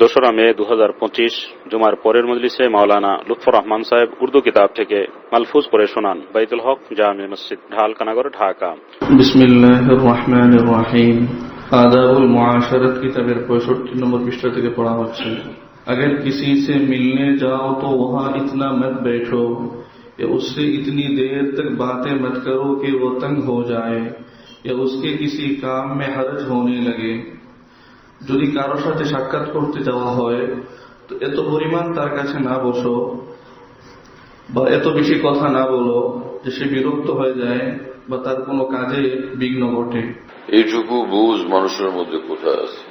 দোসরা মে দু জুমার পরের মজলিসে মাওলানা লুৎফর রহমান সাহেব الحق جامع مسجد ڈھال পড়ে ڈھاکہ بسم اللہ الرحمن الرحیم آداب المعاشرت کی تبیر معاشرت কিতাবের نمبر নম্বর تھے থেকে পড়া হচ্ছে اگر کسی سے ملنے جاؤ تو وہاں اتنا مت بیٹھو یا اس سے اتنی دیر تک باتیں مت کرو کہ وہ تنگ ہو جائے। یا اس کے کسی کام میں حرج ہونے لگے। যদি কারও সাথে সাক্ষাৎ করতে যাওয়া হয়, তো এত পরিমাণ তার কাছে না বসো, বা এত বেশি কথা না বলো যে সে বিরক্ত হয়ে যায় বা তার কোনো কাজে বিঘ্ন ঘটে। এইটুকু বুঝ মানুষের মধ্যে কোথায় আছে?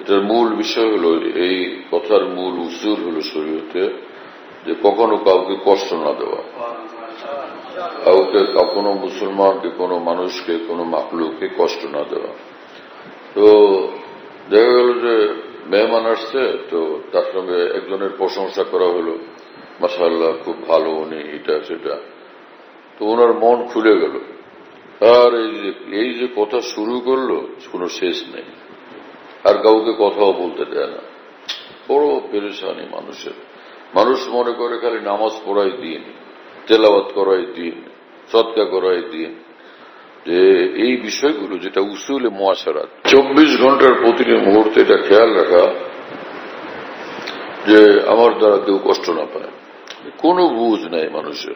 এটার মূল বিষয় হলো, এই কথার মূল উসুল হলো শরীয়তে যে কখনো কাউকে কষ্ট না দেওয়া। কাউকে কোনো মুসলমানকে, কোনো মানুষকে, কোনো মাকলুকে কষ্ট না দেওয়া। তো দেখা গেল যে মেহমান আসছে, তো তার সঙ্গে একজনের প্রশংসা করা হলো। মাসাল্লাহ খুব ভালো উনি, এটা, সেটা। তো ওনার মন খুলে গেল। আর এই যে এই যে কথা শুরু করল, কোনো শেষ নেই। আর কাউকে কথাও বলতে দেয় না। বড় পেরেশানি মানুষের। মানুষ মনে করে খালি নামাজ পড়াই দিন, তেলাওয়াত করাই দিন, সৎকা করাই দিন। যে এই বিষয়গুলো, যেটা উসুলে মহাসারাত চব্বিশ ঘণ্টার প্রতিটি মুহূর্তে এটা খেয়াল রাখা যে আমার দ্বারা কেউ কষ্ট না পায়। কোনো বুঝ নেই মানুষের।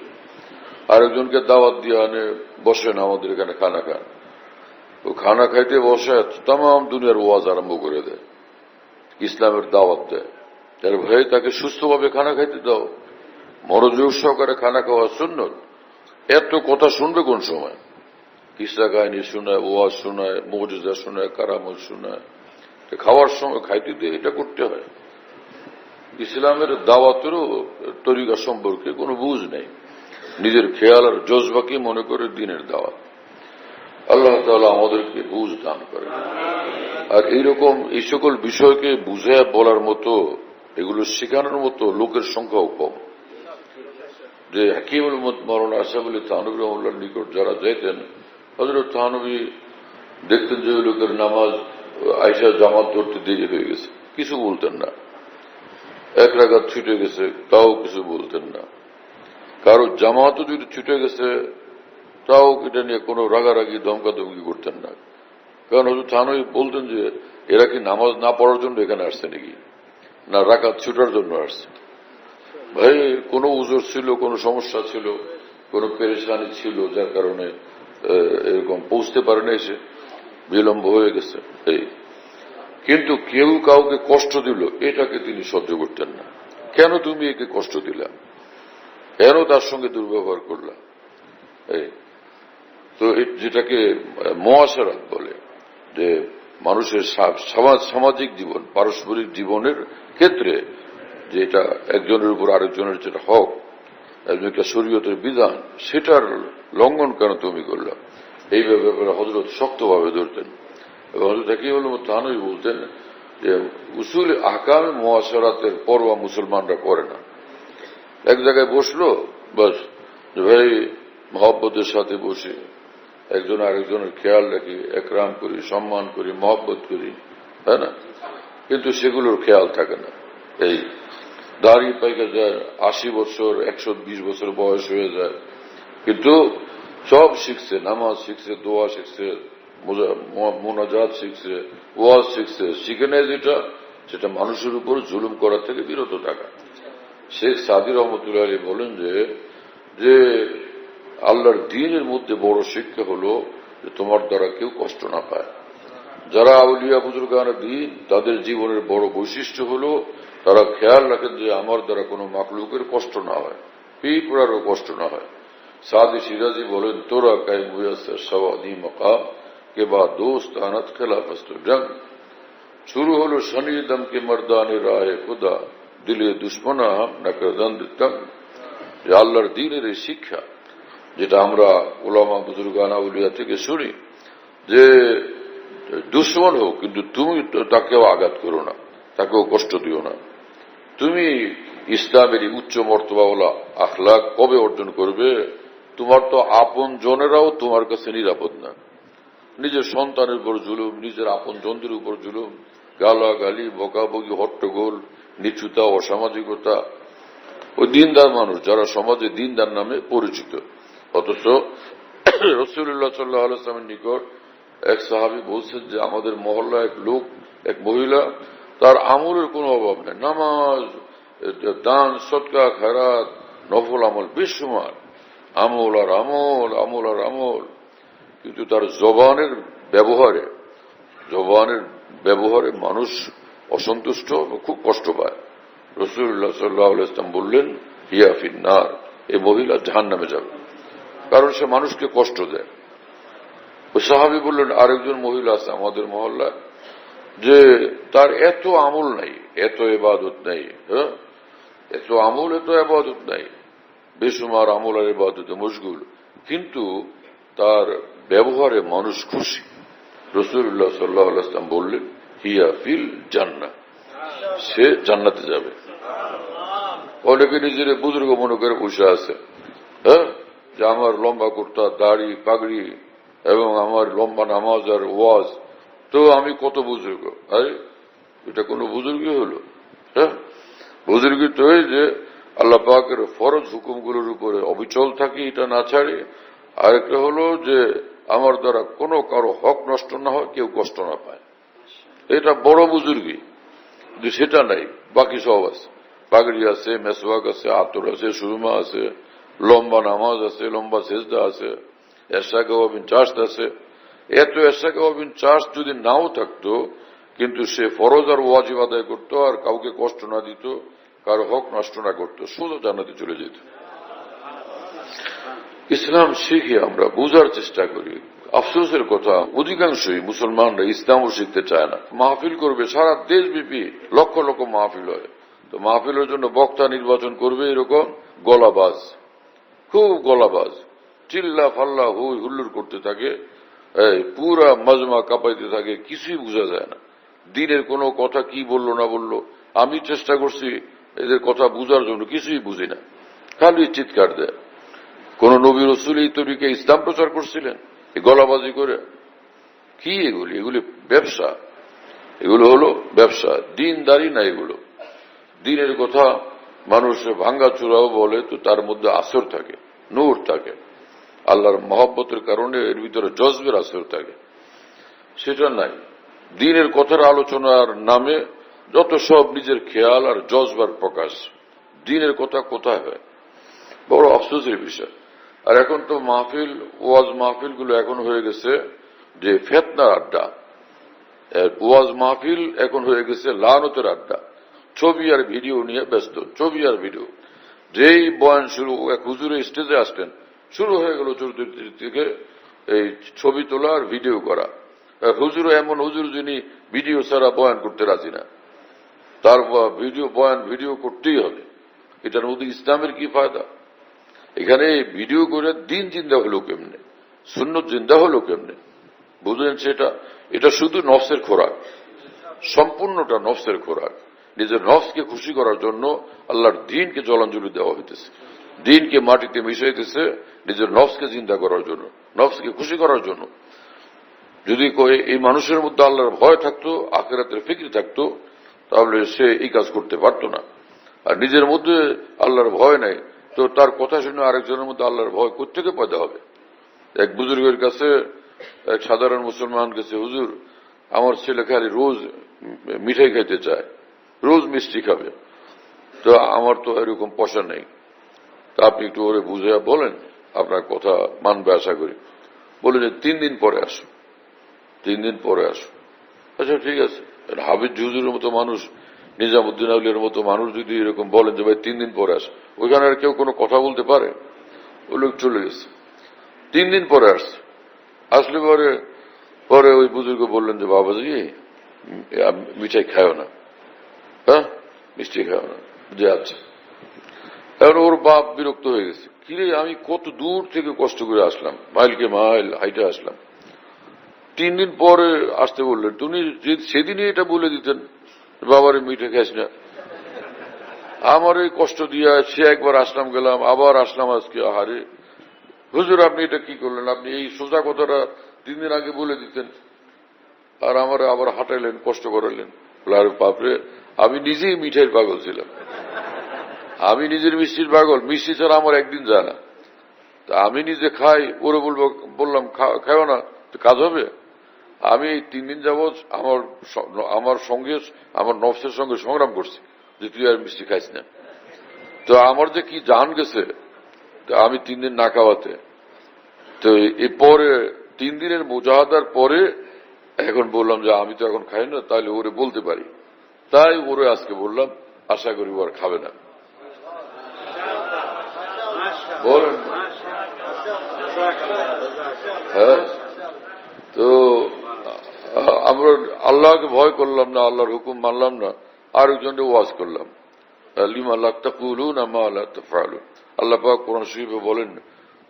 আরেকজনকে দাওয়াত দিয়ে আনে, বসেন আমাদের এখানে খানা খান। ও খানা খাইতে বসে তাম দুনিয়ার ওয়াজ আরম্ভ করে দেয়। ইসলামের দাওয়াত দেয়। তার ভয়ে তাকে সুস্থভাবে খানা খাইতে দাও। মনোযোগ সহকারে খানা খাওয়া সুন্নত। এত কথা শুনবে কোন সময়? কিসা কাহিনী শোনায় ওয়াজ শোনায় মৌজা শোনায় কারামত শোনায় খাওয়ার সময় খাইতে দিয়ে এটা করতে হয়। ইসলামের দাওয়াতেরও তরিকা সম্পর্কে কোনো বুঝ নেই। নিজের খেয়াল আর জজবাকে মনে করে দিনের দাওয়াত। আল্লাহ তাআলা আমাদেরকে বুঝ দান করে আর এইরকম এই সকল বিষয়কে বুঝে বলার মতো, এগুলো শেখানোর মতো লোকের সংখ্যাও কম। যে হাকিমুল মরণ আসাবলি তাহনবী রহমুল্লার নিকট যারা যেতেন হজরত তাহনবী দেখতেন যে লোকের নামাজ আইসা জামাত ধরতে দেরি হয়ে গেছে। কিছু বলতেন না। এক রাগাত ছুটে গেছে, তাও কিছু বলতেন না। কারও জামাতও যদি ছুটে গেছে, তাও এটা নিয়ে কোনো রাগারাগি, ধমকাধমকি করতেন না। কারণ হজরত থানবী বলতেন যে, এরা কি নামাজ না পড়ার জন্য এখানে আসছে নাকি? না রাকাত ছুটার জন্য আসছে? ভাই, কোনো উজোর ছিল, কোনো সমস্যা ছিল, কোনো পেরেশানি ছিল, যার কারণে এরকম পৌঁছতে পারে না এসে। বিলম্ব হয়ে গেছে। এই। কিন্তু কেউ কাউকে কষ্ট দিল, এটাকে তিনি সহ্য করতেন না। কেন তুমি একে কষ্ট দিলা? কেন তার সঙ্গে দুর্ব্যবহার করলা? এই। তো যেটাকে মহাসারাত বলে, যে মানুষের সামাজিক জীবন, পারস্পরিক জীবনের ক্ষেত্রে যেটা একজনের উপর আরেকজনের যেটা হক একটা শরীয়তের বিধান, সেটার লঙ্ঘন কেন তুমি করলাম এই ব্যাপারে হজরত শক্তভাবে ধরতেন। এবং হজরত হাকিমুল তাহানই বলতেন যে উসুল আহকামে মহাসারাতের পরোয়া মুসলমানরা করে না। এক জায়গায় বসল, বাস ভাই, মহব্বতের সাথে বসে, একজন আরেকজনের খেয়াল রাখি, একরাম করি, সম্মান করি, মহব্বত করি, তাই না? কিন্তু সেগুলোর খেয়াল থাকে না। এই দাড়ি পাইকা যায়, আশি বছর, একশো বিশ বছর বয়স হয়ে যায়। কিন্তু সব শিখছে, নামাজ শিখছে, দোয়া শিখছে মোনাজাত শিখছে, ওয়াজ শিখছে। শিখে নেয় যেটা, সেটা মানুষের উপর জুলুম করার থেকে বিরত থাকা। শেখ সাদির রহমতুল্লাহ আলী বলেন যে যে আল্লাহর দিনের মধ্যে বড় শিক্ষা হলো যে তোমার দ্বারা কেউ কষ্ট না পায়। যারা আউলিয়া বুজুর্গানা দিন, তাদের জীবনের বড় বৈশিষ্ট্য হলো, তারা খেয়াল রাখেন যে আমার দ্বারা কোনো মাকলুকের কষ্ট না হয়, পিঁপড়ারও কষ্ট না হয়। সাদি সিরাজি বলেন, তোরা কাই মুয়াসর সওয়াদি মকাম, কে বা দোস্ত আনাত খেলাফস্ত জং। শুরু হলো শনি কে মর্দানে রায় খুদা, দিলে দুশ্মনা নকরদন্দ তং। যে আল্লাহর দিনের এই শিক্ষা, যেটা আমরা ওলামা বুজুর্গানা উলিয়া থেকে শুনি, যে দুশ্মন হোক, কিন্তু তুমি তাকেও আঘাত করো না, তাকেও কষ্ট দিও না। তুমি ইসলামের উচ্চ মর্তবাওয়ালা আখলাক কবে অর্জন করবে? তোমার তো আপন জনেরাও তোমার কাছে নিরাপদ না। নিজের সন্তানের উপর জুলুম, নিজের আপন জনদের উপর জুলুম, গালাগালি, বকাবকি, হট্টগোল, নিচুতা, অসামাজিকতা। ওই দিনদার মানুষ, যারা সমাজে দিনদার নামে পরিচিত। অথচ রসুল্লাহ সাল্লাহ আলাইসলামের নিকট এক সাহাবি বলছেন যে আমাদের মহল্লা এক লোক, এক মহিলা, তার আমলের কোনো অভাব নেই। নামাজ, দান, সৎকা খারাত নফল আমল বেশুমার আমল আর আমল আমল আর আমল। কিন্তু তার জবানের ব্যবহারে জবানের ব্যবহারে মানুষ অসন্তুষ্ট খুব কষ্ট পায়। রসুল্লাহ সাল্লাহ ইসলাম বললেন, হিয়া ফিন্নার। এই মহিলা জাহান নামে যাবে। কারণ সে মানুষকে কষ্ট দেয়। ওই সাহাবি বললেন, আরেকজন মহিলা আছে আমাদের মহল্লায়, যে তার এত আমল নাই, এত এবাদত নাই হ্যাঁ? এত আমল, এত এবাদত নাই বেসুমার আমল আর এবাদতে মশগুল। কিন্তু তার ব্যবহারে মানুষ খুশি। রসুল্লাহ সাল্লাহ ইসলাম বললেন, হিয়া ফিল জান্না সে জান্নাতে যাবে। অনেকে নিজের বুজুর্গ মনে করে বসে আছে হ্যাঁ? যে আমার লম্বা কুর্তা, দাড়ি, পাগড়ি এবং আমার লম্বা নামাজ আর ওয়াজ, তো আমি কত বুজুর্গ? আরে, এটা কোনো বুজুর্গই হলো। হ্যাঁ? বুজুর্গি তো এই যে আল্লাহ পাকের ফরজ হুকুমগুলোর উপরে অবিচল থাকি, এটা না ছাড়ে। আরেকটা হলো যে আমার দ্বারা কোনো কারও হক নষ্ট না হয়, কেউ কষ্ট না পায়। এটা বড় বুজুর্গি সেটা নাই, বাকি সব আছে। পাগড়ি আছে, মেসওয়াক আছে, আতর আছে, সুরমা আছে, লম্বা নামাজ আছে, লম্বা সেজদা আছে। এরশাকে অবিন চাষ আছে এত এরশাকে অবিন চাষ যদি নাও থাকতো, কিন্তু সে ফরজ আর ওয়াজিব আদায় করতো আর কাউকে কষ্ট না দিত, কারও হক নষ্ট না করতো শুধু জানাতে চলে যেত। ইসলাম শিখে আমরা বুঝার চেষ্টা করি। আফসোসের কথা, অধিকাংশই মুসলমানরা ইসলামও শিখতে চায় না। মাহফিল করবে, সারা দেশ দেশব্যাপী লক্ষ লক্ষ মাহফিল হয়। তো মাহফিলের জন্য বক্তা নির্বাচন করবে এরকম গলাবাজ। খুব গলাবাজ। চিল্লা ফাল্লা হুই হুল্লুর করতে থাকে পুরা মজমা কাঁপাইতে থাকে, কিছুই বোঝা যায় না। দিনের কোনো কথা কি বলল, না বলল, আমি চেষ্টা করছি এদের কথা বুঝার জন্য, কিছুই বুঝি না। খালি চিৎকার দেয়। কোন নবী রসুল এই তরিকে ইসলাম প্রচার করছিলেন? গলাবাজি করে? কি এগুলি? এগুলি ব্যবসা। এগুলো হলো ব্যবসা। দিনদারি না এগুলো। দিনের কথা মানুষ ভাঙ্গা চূড়াও বলে, তো তার মধ্যে আসর থাকে, নূর থাকে। আল্লাহর মহব্বতের কারণে এর ভিতরে জজবের আসর থাকে। সেটা নাই। দিনের কথার আলোচনার নামে যত সব নিজের খেয়াল আর জজবার প্রকাশ। দিনের কথা কোথায় হয়? বড় আফসোসের বিষয়। আর এখন তো মাহফিল, ওয়াজ মাহফিলগুলো এখন হয়ে গেছে যে ফেতনার আড্ডা। ওয়াজ মাহফিল এখন হয়ে গেছে লানতের আড্ডা। ছবি আর ভিডিও নিয়ে ব্যস্ত, ছবি আর ভিডিও। যেই বয়ান শুরু, এক হুজুরে স্টেজে আসলেন শুরু হয়ে গেল চতুর্থ থেকে এই ছবি তোলা আর ভিডিও করা। হুজুর এমন হুজুর যিনি ভিডিও ছাড়া বয়ান করতে রাজি না। তার ভিডিও, বয়ান ভিডিও করতেই হবে। এটার মধ্যে ইসলামের কি ফায়দা? এখানে ভিডিও করে দিন চিন্তা হলো কেমনে? শূন্য চিন্তা হলো কেমনে? বুঝলেন সেটা? এটা শুধু নফসের খোরাক। সম্পূর্ণটা নফসের খোরাক। নিজের নফসকে খুশি করার জন্য আল্লাহর দিনকে জলাঞ্জলি দেওয়া হইতেছে। দিনকে মাটিতে মিশাইতেছে নিজের নফসকে চিন্তা করার জন্য, নফসকে খুশি করার জন্য। যদি এই মানুষের মধ্যে আল্লাহর ভয় থাকতো, আখেরাতের ফিক্রি থাকতো, তাহলে সে এই কাজ করতে পারত না। আর নিজের মধ্যে আল্লাহর ভয় নাই, তো তার কথা শুনে আরেকজনের মধ্যে আল্লাহর ভয় কোথেকে পয়দা হবে? এক বুজুর্গের কাছে, এক সাধারণ মুসলমান কাছে, হুজুর, আমার ছেলে খালি রোজ মিঠাই খাইতে চায়, রোজ মিষ্টি খাবে, তো আমার তো এরকম পয়সা নেই। তা আপনি একটু ওরে বুঝে বলেন, আপনার কথা মানবে আশা করি। বলে যে, তিন দিন পরে আসুন। তিন দিন পরে আসুন। আচ্ছা ঠিক আছে। হাবিজ হুজুরের মতো মানুষ, নিজামুদ্দিন আউলিয়ার মতো মানুষ যদি এরকম বলেন যে, ভাই, তিন দিন পরে আসে ওইখানে আর কেউ কোনো কথা বলতে পারে? ওই লোক চলে গেছে। তিন দিন পরে আসছে। আসলে পরে পরে ওই বুজুর্গ বললেন যে, বাবাজি মিঠাই খায় না। হ্যাঁ? মিষ্টি খায় না। যে আচ্ছা। এখন ওর বাপ বিরক্ত হয়ে গেছে। কিরে আমি কত দূর থেকে কষ্ট করে আসলাম। মাইলকে মাইল হাইটে আসলাম। তিন দিন পরে আসতে বললেন, তুমি সেদিনই এটা বলে দিতেন, বাবার মিঠে খাস না। আমার এই কষ্ট দিয়া সে একবার আসলাম, গেলাম, আবার আসলাম আজকে। আহারে, হুজুর, আপনি এটা কি করলেন? আপনি এই সোজা কথাটা তিন দিন আগে বলে দিতেন। আর আমার আবার হাঁটাইলেন, কষ্ট করালেন আরে বাপরে, আমি নিজেই মিঠাইয়ের পাগল ছিলাম। আমি নিজের মিষ্টির পাগল। মিষ্টি ছাড়া আমার একদিন যায় না। তা আমি নিজে খাই, ওরে বলব, বললাম "খা- খাও না, তো কাজ হবে? আমি তিন দিন যাবৎ আমার আমার সঙ্গে, আমার নফসের সঙ্গে সংগ্রাম করছি যে তুই আর মিষ্টি খাইস না। তো আমার যে কি জান গেছে, তো আমি তিন দিন না খাওয়াতে। তো এরপরে তিন দিনের মুজাহাদার পরে এখন বললাম যে আমি তো এখন খাই না তাহলে ওরে বলতে পারি। তাই ওরে আজকে বললাম, আশা করি ও আর খাবে না। বলেন তো আমরা আল্লাহকে ভয় করলাম না আল্লাহর হুকুম মানলাম না আর আরেকজনকে ওয়াজ করলাম লিমা আল্লাহ তাকুলুন আমা আল্লাহ তাফালুন আল্লাহ পাক কোরআন শরীফে বলেন,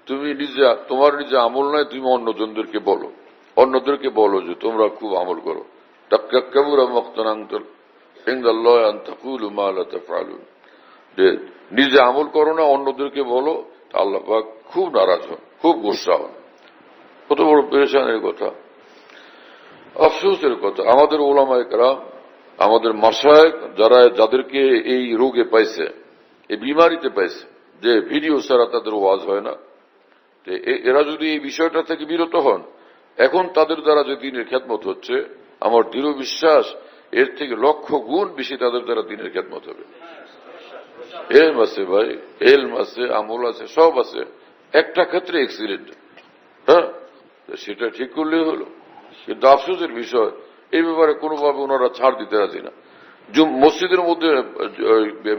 তুমি নিজে, তোমার নিজে আমল নয় তুমি অন্যজনদেরকে বলো। অন্যদেরকে বলো যে তোমরা খুব আমল করো। তাফআলুন। নিজে আমল করো না, অন্যদেরকে বলো আল্লাহ খুব নারাজ হন, খুব গুসা হন। কত বড় পেরেশানের কথা। আফসোসের কথা, আমাদের ওলামায় কারাম, আমাদের মাসায় যারা যাদেরকে এই রোগে পাইছে, এই বিমারিতে পাইছে, যে ভিডিও ছাড়া তাদের ওয়াজ হয় না। এরা যদি এই বিষয়টা থেকে বিরত হন, এখন তাদের দ্বারা যে দিনের খ্যাতমত হচ্ছে, আমার দৃঢ় বিশ্বাস, এর থেকে লক্ষ গুণ বেশি তাদের দ্বারা দিনের খ্যাতমত হবে। এলম আছে ভাই এলম আছে, আমল আছে, সব আছে। একটা ক্ষেত্রে এক্সিডেন্ট হ্যাঁ? সেটা ঠিক করলেই হলো। কিন্তু আফসোসের বিষয়, এই ব্যাপারে কোনোভাবে ওনারা ছাড় দিতে রাজি না। মসজিদের মধ্যে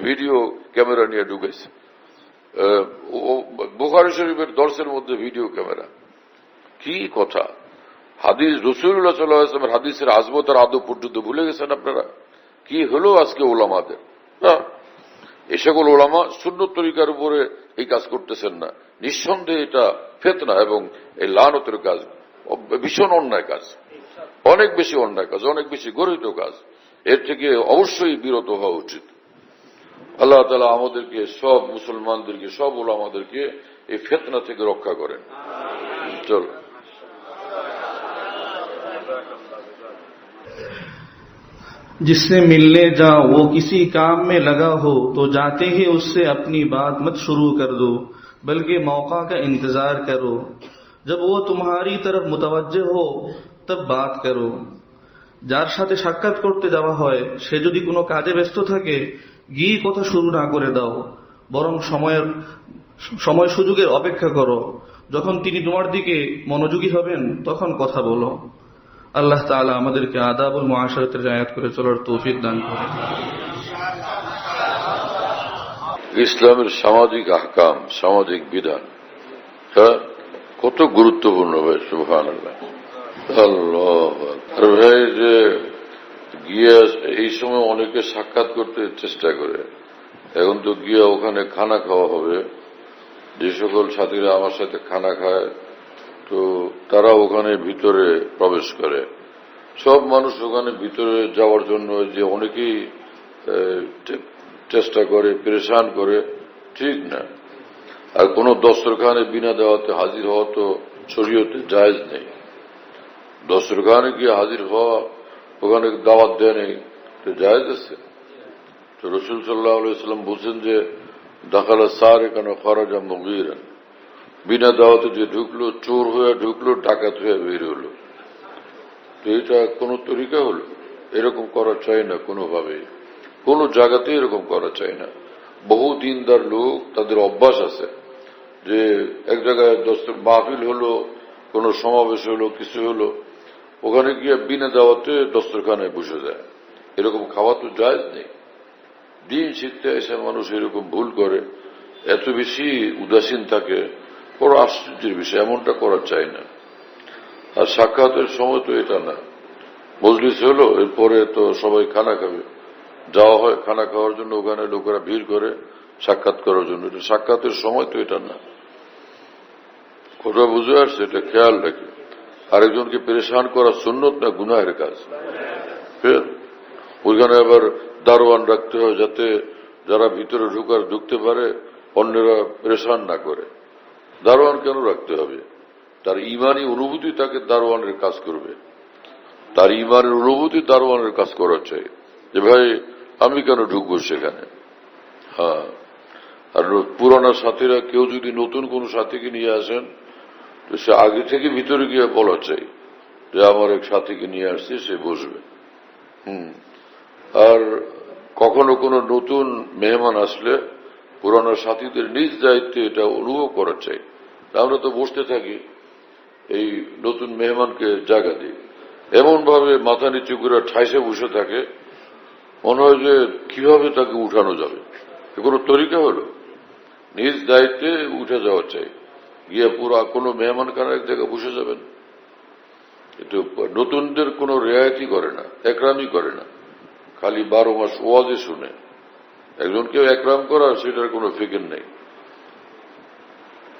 ভিডিও ক্যামেরা নিয়ে ঢুকেছে বুখারি শরীফের দর্শের মধ্যে ভিডিও ক্যামেরা। কি কথা? হাদিস রসুল্লাহ সাল্লামের হাদিসের আজমত আর আদব পর্যন্ত ভুলে গেছেন আপনারা? কি হলো আজকে ওলামাদের? না? এ সকল ওলামা শূন্য তরিকার উপরে এই কাজ করতেছেন না। নিঃসন্দেহে এটা ফেতনা এবং এই লানতের কাজ ভীষণ অন্যায় কাজ। অনেক বেশি অন্যায় কাজ, অনেক বেশি গরিত কাজ। এর থেকে অবশ্যই বিরত হওয়া উচিত। আল্লাহ তালা আমাদেরকে, সব মুসলমানদেরকে, সব ওলামাদেরকে এই ফেতনা থেকে রক্ষা করেন। চল। जिससे मिलने जाओ वो किसी काम में लगा हो तो जाते ही उससे अपनी बात मत शुरू कर दो बल्कि मौका का इंतजार करो जब वो तुम्हारी तरफ मुतवज्जे हो तब बात করো যার সাথে সাক্ষাৎ করতে যাওয়া হয় সে যদি কোনো কাজে ব্যস্ত থাকে গিয়ে কথা শুরু না করে দাও বরং সময়ের সময় সুযোগের অপেক্ষা করো যখন তিনি তোমার দিকে মনোযোগী হবেন তখন কথা বলো আল্লাহ তাআলা আমাদেরকে আদাবুল মুআশারাতের আয়াত করে চলার তৌফিক দান করে ইসলামের সামাজিক আহকাম, সামাজিক বিধান হ্যাঁ কত গুরুত্বপূর্ণ ভাই আর ভাই, যে গিয়ে এই সময় অনেকে সাক্ষাৎ করতে চেষ্টা করে। এখন তো গিয়ে ওখানে খানা খাওয়া হবে। যে সকল সাথীরা আমার সাথে খানা খায় তো তারা ওখানে ভিতরে প্রবেশ করে। সব মানুষ ওখানে ভিতরে যাওয়ার জন্য যে অনেকেই চেষ্টা করে, পরেশান করে, ঠিক না। আর কোন দস্তরখানে বিনা দেওয়াতে হাজির হওয়া তো শরীয়তে জায়েজ নেই। দস্তরখানে গিয়ে হাজির হওয়া ওখানে দাওয়াত দেয় নেই, তো জায়েজ আছে। তো রসুল সাল্লাহ আলাইসাল্লাম বলছেন যে, দাখালা সার এখানে খরাজা মগিরেন। বিনা দাওয়াতে যে ঢুকলো, চোর হয়ে ঢুকলো, ডাকাত হয়ে বের হলো। তো এটা কোনো তরিকা হলো? এরকম করা চাই না কোনোভাবে। কোনো জায়গাতে এরকম করা চাই না। বহু দিনদার লোক, তাদের অভ্যাস আছে যে এক জায়গায় দশ মাহফিল হলো, কোনো সমাবেশ হলো, কিছু হলো, ওখানে গিয়ে বিনা দাওয়াতে দস্তরখানায় বসে যায়। এরকম খাওয়া তো জায়জ নেই। দিন শিখতে এসে মানুষ এরকম ভুল করে, এত বেশি উদাসীন থাকে। বড় আশ্চর্যের বিষয়, এমনটা করা চাই না। আর সাক্ষাতের সময় তো এটা না। মজলিস হলো, এরপরে তো সবাই খানা খাবে। যাওয়া হয় খানা খাওয়ার জন্য, ওখানে লোকেরা ভিড় করে সাক্ষাৎ করার জন্য। এটা সাক্ষাতের সময় তো এটা না। কথা বুঝে আসছে, এটা খেয়াল রাখি। আরেকজনকে পেরেশান করা সুন্নত না গুনাহের কাজ? ওইখানে আবার দারোয়ান রাখতে হয় যাতে যারা ভিতরে ঢুকার, ঢুকতে পারে, অন্যরা পরেশান না করে। দারোয়ান কেন রাখতে হবে। তার ইমানি অনুভূতি তাকে দারোয়ানের কাজ করবে। তার ইমানের অনুভূতি দারোয়ানের কাজ করা চাই। যে ভাই, আমি কেন ঢুকবো সেখানে? হ্যাঁ। আর পুরানা সাথীরা, কেউ যদি নতুন কোন সাথীকে নিয়ে আসেন, তো সে আগে থেকে ভিতরে গিয়ে বলা চাই যে আমার এক সাথীকে নিয়ে আসছে, সে বসবে। হুম। আর কখনো কোনো নতুন মেহমান আসলে পুরানো সাথীদের নিজ দায়িত্বে এটা অনুভব করা চাই। আমরা তো বসতে থাকি এই নতুন মেহমানকে জায়গা দিই এমন ভাবে মাথা নিচু করে ঠাইসে বসে থাকে, মনে হয় যে কীভাবে তাকে উঠানো যাবে। কোনো তরিকা হলো? নিজ দায়িত্বে উঠে যাওয়া চাই। গিয়ে পুরো কোনো মেহমান খানা এক জায়গায় বসে যাবেন? কিন্তু নতুনদের কোনো রেয়ায়তি করে না, একরামই করে না। খালি বারো মাস ওয়াজে শুনে। একজনকে একরাম করা সেটার কোনো ফিকির নেই।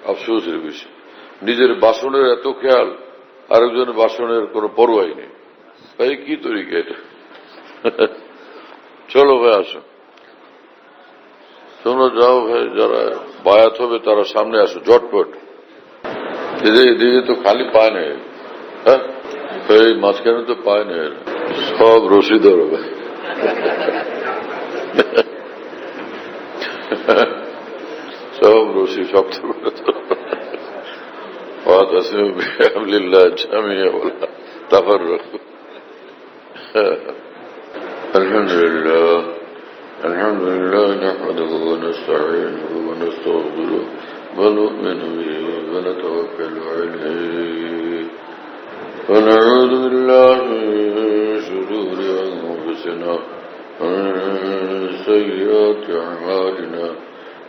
আফসোসের বিষয়। নিজের বাসনের এত খেয়াল, আরেকজনের বাসনের কোনো পরোয়াই নেই। ভাই কি তরিকা এটা? চলো ভাই, আসো। তোমরা যাও ভাই, যারা বায়াত হবে তারা সামনে আসো জটপট এদিকে তো খালি পায় না হ্যাঁ? এই মাঝখানে তো পায় না। সব রশি ধরবে فلوسي جابت وأقسم بحبل الله جميع ولا تفرق. الحمد لله. الحمد لله نحمده ونستعينه ونستغفره. ونؤمن به ونتوكل عليه. ونعوذ بالله من شرور أنفسنا ومن سيئات أعمالنا.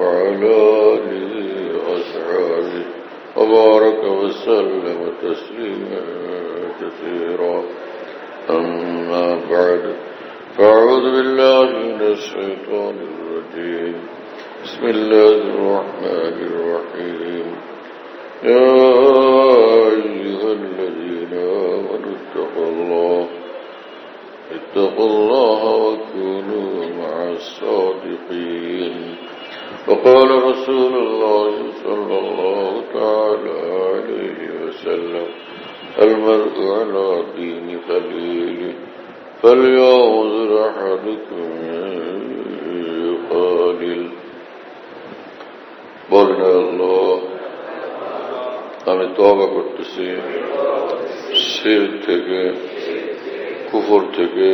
وعلى آله وأصحابه وبارك وسلم تسليما كثيرا. أما بعد فأعوذ بالله من الشيطان الرجيم. بسم الله الرحمن الرحيم. يا أيها الذين آمنوا اتقوا الله. اتقوا الله وكونوا مع الصادقين. وقال رسول الله صلى الله تعالى عليه وسلم المرء على دين خليله فلينظر أحدكم من يقالل বলেন আল্লাহ আমি তবা করতেছি শির থেকে কুফর থেকে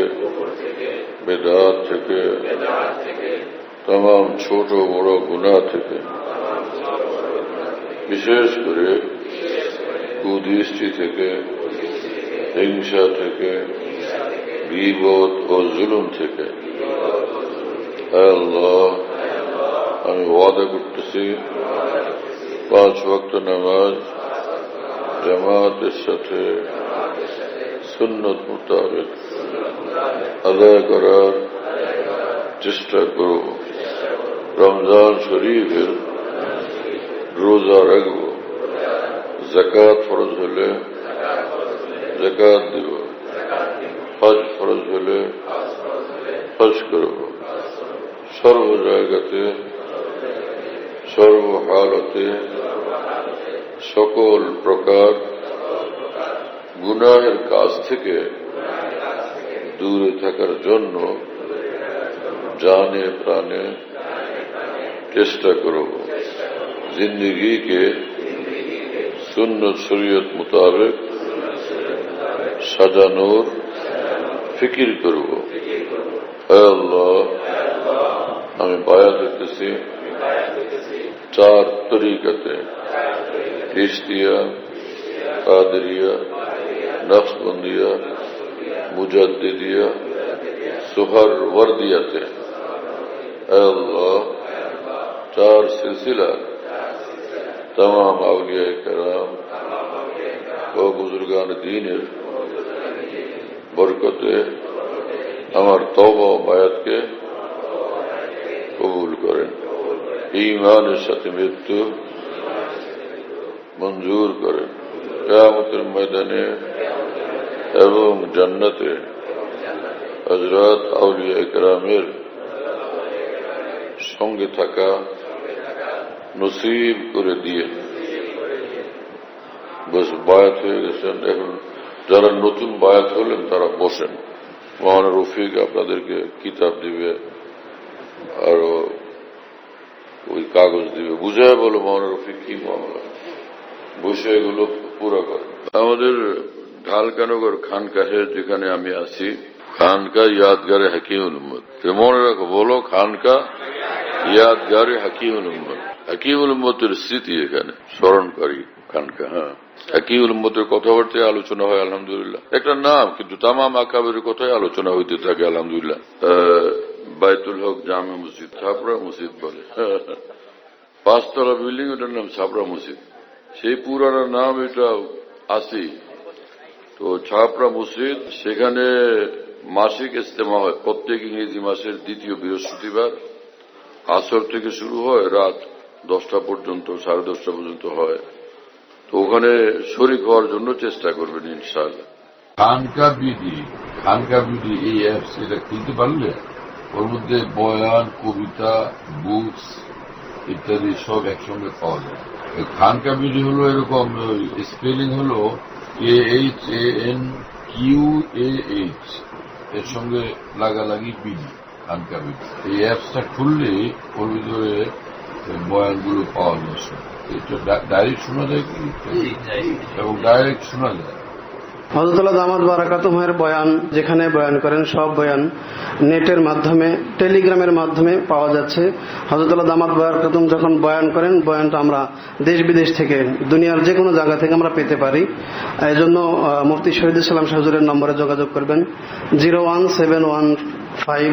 বেদাত থেকে তাম ছোট বড় গুণা থেকে। বিশেষ করে কুদৃষ্টি থেকে, হিংসা থেকে, বিপদ ও জুলুম থেকে। আল্লাহ, আমি ওয়াদা করতেছি, পাঁচ ভক্ত নামাজ জামাতের সাথে সুন্নত মোতাবেক আদায় করার চেষ্টা করব। রমজান শরীফের রোজা রাখব। জাকাত ফরজ হলে জাকাত দিব। হজ ফরজ হলে হজ করব। সর্ব জায়গাতে সর্বহালতে সকল প্রকার গুনাহের কাজ থেকে দূরে থাকার জন্য জানে প্রাণে চেষ্টা করব জিন্দগিকে সুন্নত শরীয়ত মোতাবেক সাজানোর ফিকির করব। আল্লাহ, আমি বায়া দিতেছি চার তরিকাতে। ইস্তিয়া কাদরিয়া নকশবন্দিয়া মুজাদ্দিদিয়া, সুহর ওয়ার্দিয়াতে। আল্লাহ চার সিলসিলা। তাম আউলিয়ায় کرام ও বুজুর্গান দিনের বরকতে আমার তব বায়াতকে কবুল করেন। ইমানের সাথে মৃত্যু মঞ্জুর করেন। কেয়ামতের ময়দানে এবং জান্নাতে হজরত আউলিয়া গ্রামের সঙ্গে থাকা নসিব করে দিয়ে। বস বায়াত হয়ে গেছেন। এখন যারা নতুন বায়াত হলেন, তারা বসেন। মহান রফিক আপনাদেরকে কিতাব দিবে, আরও ওই কাগজ দিবে। বুঝায় বলো মহান রফিক, কি মামলা? বসে এগুলো পুরো করে আমাদের ঢালকানগর খানকাহে যেখানে আমি আছি, খানকা ইয়াদগারে হাকিমুল উম্মদ তো মনে রাখো, বলো খানকা ইয়াদগারে হাকিমুল উম্মদ হাকিমুল উম্মতের স্মৃতি এখানে। স্মরণকারী খানকা হ্যাঁ। হাকিমুল উম্মতের কথাবার্তায় আলোচনা হয় আলহামদুলিল্লাহ। একটা নাম কিন্তু তামাম আকাবের কথাই আলোচনা হইতে থাকে আলহামদুলিল্লাহ। আহ, বাইতুল হক জামে মসজিদ ছাপড়া মসজিদ বলে। পাঁচতলা বিল্ডিং ওটার নাম ছাপড়া মসজিদ। সেই পুরানো নাম এটা আসি তো ছাপড়া মসজিদ সেখানে মাসিক ইস্তেমা হয়। প্রত্যেক ইংরেজি মাসের দ্বিতীয় বৃহস্পতিবার। আসর থেকে শুরু হয়, রাত দশটা পর্যন্ত, সাড়ে দশটা পর্যন্ত হয়। তো ওখানে শরিক হওয়ার জন্য চেষ্টা করবেন, ইনশাআল্লাহ। খানকা বিডি খানকা বিডি এই অ্যাপস এটা খুলতে পারলে ওর মধ্যে বয়ান, কবিতা বুকস ইত্যাদি সব একসঙ্গে পাওয়া যায়। খানকা বিডি হলো এরকম স্পেলিং হলো A H A N Q A H এর সঙ্গে লাগালাগি বিডি বিডি এই অ্যাপসটা খুললে ওর ভিতরে বয়ানগুলো পাওয়া যায় এটা ডাইরেক্ট শোনা যায় কি? এবং ডাইরেক্ট শোনা যায়। হজরতুল্লাহ দামাদ বারাকাত বারাকাতুমের বয়ান যেখানে বয়ান করেন সব বয়ান নেটের মাধ্যমে টেলিগ্রামের মাধ্যমে পাওয়া যাচ্ছে। হজরতুল্লাহ দামাদ বারাকাতুম যখন বয়ান করেন বয়ানটা আমরা দেশ বিদেশ থেকে দুনিয়ার যে কোনো জায়গা থেকে আমরা পেতে পারি। এই জন্য মুফতি শহীদুল সালাম শাহজুরের নম্বরে যোগাযোগ করবেন। Zero one seven one five